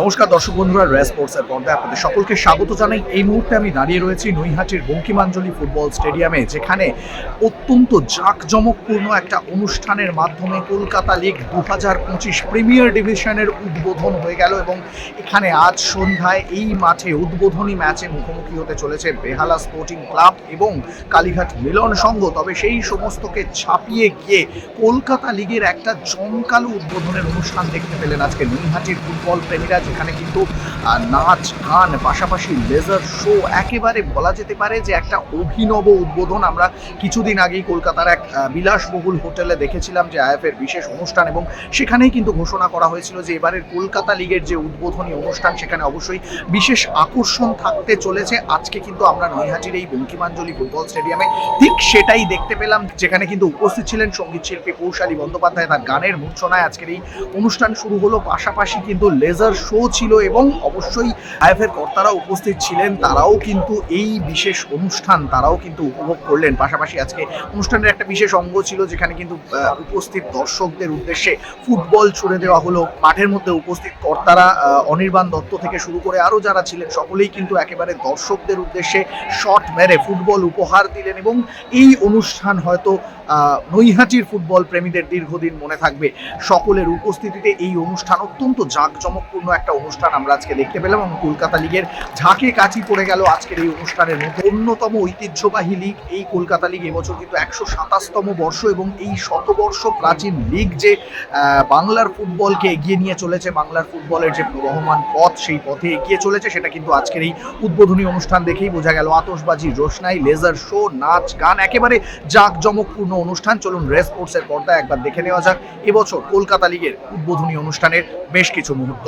নমস্কার দর্শক বন্ধুরা, রেস স্পোর্টসের পর্দায় আপনাদের সকলকে স্বাগত জানাই। এই মুহূর্তে আমি দাঁড়িয়ে রয়েছি নৈহাটির বঙ্কিমাঞ্জলি ফুটবল স্টেডিয়ামে, যেখানে অত্যন্ত জাঁকজমকপূর্ণ একটা অনুষ্ঠানের মাধ্যমে কলকাতা লিগ দু হাজার পঁচিশ প্রিমিয়ার ডিভিশনের উদ্বোধন হয়ে গেল এবং এখানে আজ সন্ধ্যায় এই মাঠে উদ্বোধনী ম্যাচে মুখোমুখি হতে চলেছে বেহালা স্পোর্টিং ক্লাব এবং কালীঘাট মিলন সংঘ। তবে সেই সমস্তকে ছাপিয়ে গিয়ে কলকাতা লিগের একটা জমকালো উদ্বোধনের অনুষ্ঠান দেখতে পেলেন আজকে নৈহাটির ফুটবল প্রেমীরা যেখানে কিন্তু নাচ, গান, পাশাপাশি লেজার শো একেবারে বলা যেতে পারে যে একটা অভিনব উদ্বোধন আমরা কিছুদিন আগেই কলকাতার এক বিলাসবহুল হোটেলে দেখেছিলাম যে আইএফের বিশেষ অনুষ্ঠান এবং সেখানেই কিন্তু ঘোষণা করা হয়েছিল যে এবারের কলকাতা লিগের যে উদ্বোধনী অনুষ্ঠান সেখানে অবশ্যই বিশেষ আকর্ষণ থাকতে চলেছে। আজকে কিন্তু আমরা নৈহাটির এই বঙ্কিমাঞ্জলি ফুটবল স্টেডিয়ামে ঠিক সেটাই দেখতে পেলাম, যেখানে কিন্তু উপস্থিত ছিলেন সংগীত শিল্পী কৌশালী বন্দ্যোপাধ্যায়। তার গানের মূর্ছনায় আজকের এই অনুষ্ঠান শুরু হলো। পাশাপাশি কিন্তু লেজার শো ছিল এবং অবশ্যই আইএফের কর্তারা উপস্থিত ছিলেন, তারাও কিন্তু এই বিশেষ অনুষ্ঠান, তারাও কিন্তু উপভোগ করলেন। পাশাপাশি আজকে অনুষ্ঠানের একটা বিশেষ অঙ্গ ছিল, যেখানে কিন্তু উপস্থিত দর্শকদের উদ্দেশ্যে ফুটবল ছুড়ে দেওয়া হলো। মাঠের মধ্যে উপস্থিত কর্তারা অনির্বাণ দত্ত থেকে শুরু করে আরও যারা ছিলেন, সকলেই কিন্তু একেবারে দর্শকদের উদ্দেশ্যে শট মেরে ফুটবল উপহার দিলেন এবং এই অনুষ্ঠান হয়তো নৈহাটির ফুটবল প্রেমীদের দীর্ঘদিন মনে থাকবে। সকলের উপস্থিতিতে এই অনুষ্ঠান অত্যন্ত জাঁকজমকপূর্ণ একটা অনুষ্ঠান আমরা আজকে দেখতে পেলাম এবং কলকাতা লিগের ঝাঁকে কাঠি পড়ে গেল আজকের এই অনুষ্ঠানের মধ্যে। অন্যতম ঐতিহ্যবাহী লিগ এই কলকাতা লিগ এবছর কিন্তু একশো সাতাশতম বর্ষ এবং এই শতবর্ষ প্রাচীন লিগ যে বাংলার ফুটবলকে এগিয়ে নিয়ে চলেছে, বাংলার ফুটবলের যে প্রবহমান পথ সেই পথে এগিয়ে চলেছে, সেটা কিন্তু আজকের এই উদ্বোধনী অনুষ্ঠান দেখেই বোঝা গেল। আতশবাজি, রোশনাই, লেজার শো, নাচ, গান, একেবারে জাঁকজমকপূর্ণ অনুষ্ঠান। চলুন রেস স্পোর্টসের পর্দায় একবার দেখে নেওয়া যাক। এবছর কলকাতা লিগের উদ্বোধনী অনুষ্ঠানের বেশ কিছু মুহূর্ত।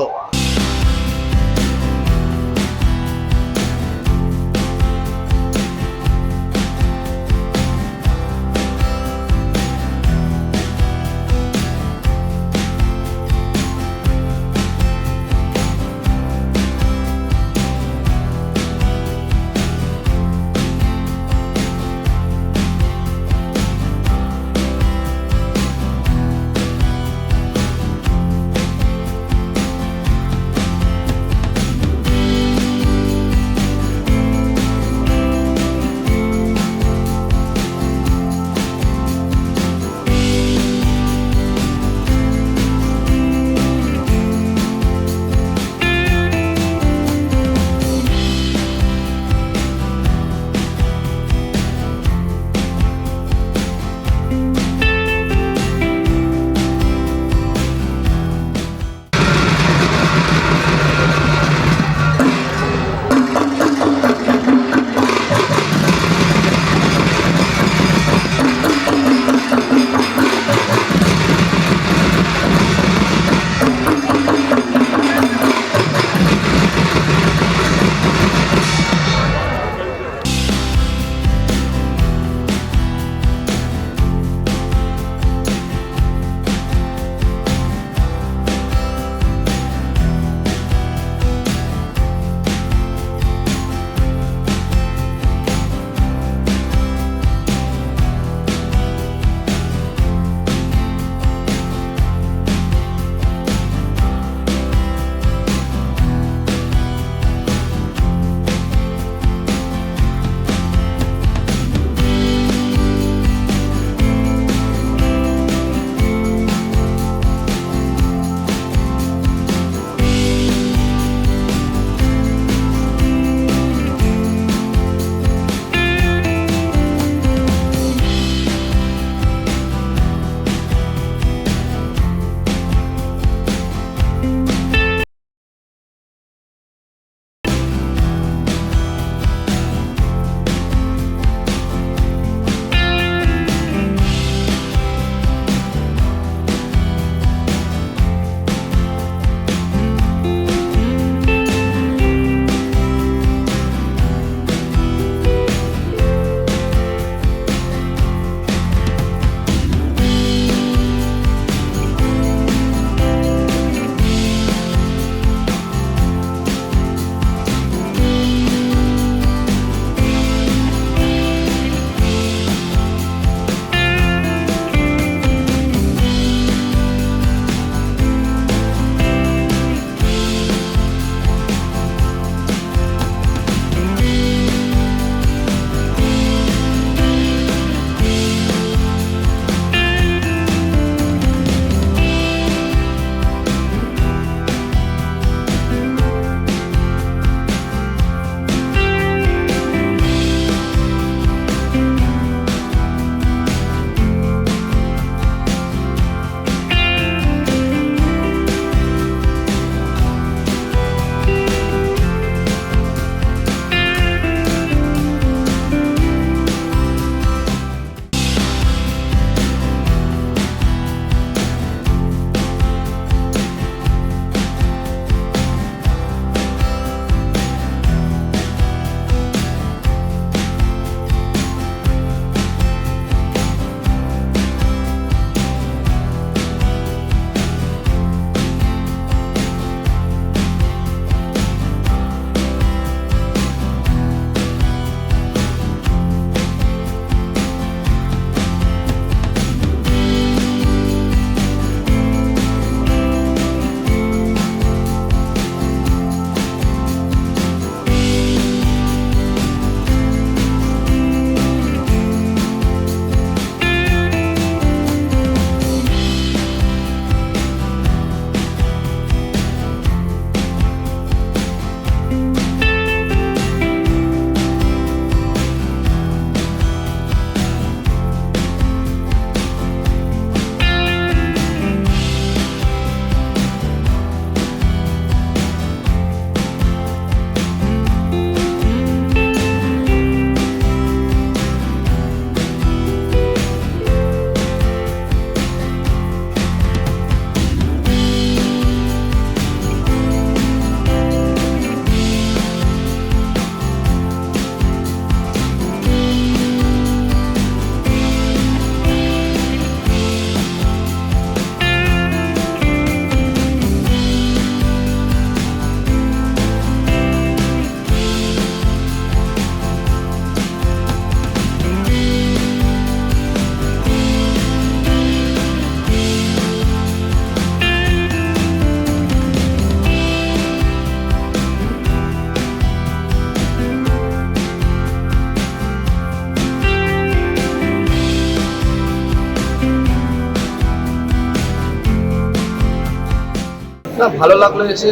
ভালো লাগল এসে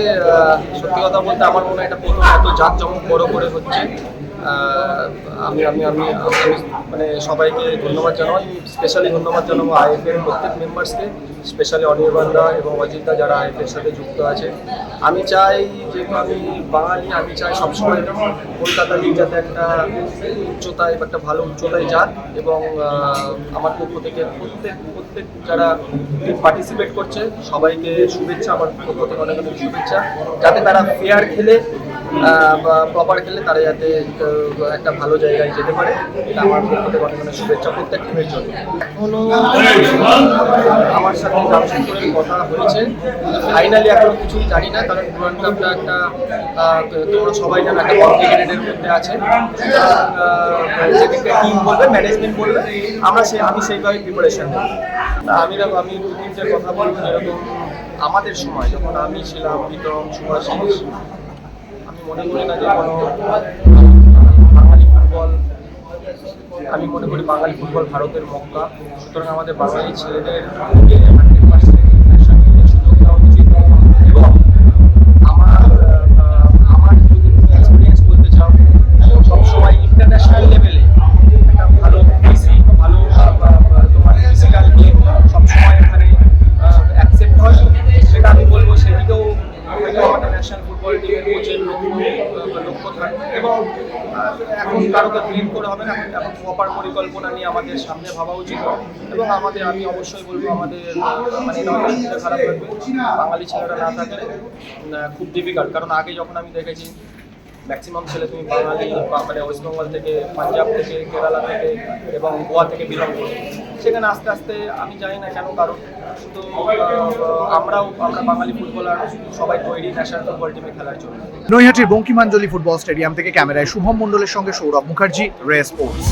সত্যি কথা বলতে আমার মনে হয় এটা প্রথম, এত জাঁকজমক বড় করে হচ্ছে। আমি আমি আমি মানে সবাইকে ধন্যবাদ জানাই। স্পেশালি ধন্যবাদ জানাব আইএফের প্রত্যেক মেম্বার্সকে স্পেশালি অনির্বাণদা এবং অজিতদা যারা আইএফের সাথে যুক্ত আছে। আমি চাই যেহেতু আমি বাঙালি, আমি চাই সবসময় কলকাতা লিগ যাতে একটা উচ্চতায় একটা ভালো উচ্চতায় যাক এবং আমার পক্ষ থেকে প্রত্যেক প্রত্যেক যারা পার্টিসিপেট করছে, সবাইকে শুভেচ্ছা, আমার পক্ষ থেকে অনেক অনেক শুভেচ্ছা। যাতে তারা ফেয়ার খেলে প্রপার খেলে তারা যাতে একটা ভালো জায়গায় যেতে পারে, এটা আমার থেকে অনেক শুভেচ্ছা প্রত্যেক টিমের জন্য। এখনও আমার সাথে জামশেদপুরের কথা হয়েছে। ফাইনালি এখনও কিছুই জানি না, কারণ ডুরান কাপটা একটা তোমরা সবাই জানো একটা কমপ্লিকেটেডের মধ্যে আছে। টিম বলবে ম্যানেজমেন্ট বলবে, আমরা সে আমি সেইভাবে প্রিপারেশন নেব। আমি আমি দু তিনটে কথা বলব, যেরকম আমাদের সময়, যখন আমি ছিলাম সুভাষিস আমি মনে করি না যে কোনো বাঙালি ফুটবল আমি মনে করি বাঙালি ফুটবল ভারতের মক্কা। সুতরাং আমাদের বাঙালি ছেলেদের নিয়ে আমাদের সামনে ভাবা উচিত এবং আমাদের, আমি অবশ্যই বলব আমাদের মানে খারাপ বাঙালি ছেলেরা না থাকলে খুব ডিফিকাল্ট কারণ আগে যখন আমি দেখেছি ম্যাক্সিমাম ছেলে তুমি বাঙালি মানে ওয়েস্ট বেঙ্গল থেকে পাঞ্জাব থেকে কেরালা থেকে, এবং গোয়া থেকে বিলং করে। সেখানে আস্তে আস্তে আমি জানি না কেন কারণ তো আমরাও, আমরা বাঙালি ফুটবলার, সবাই তৈরি ন্যাশনাল ফুটবল টিমে খেলার জন্য। নৈহাটির বঙ্কিমাঞ্জলি ফুটবল স্টেডিয়াম থেকে ক্যামেরায় শুভম মণ্ডলের সঙ্গে সৌরভ মুখার্জি রে স্পোর্টস।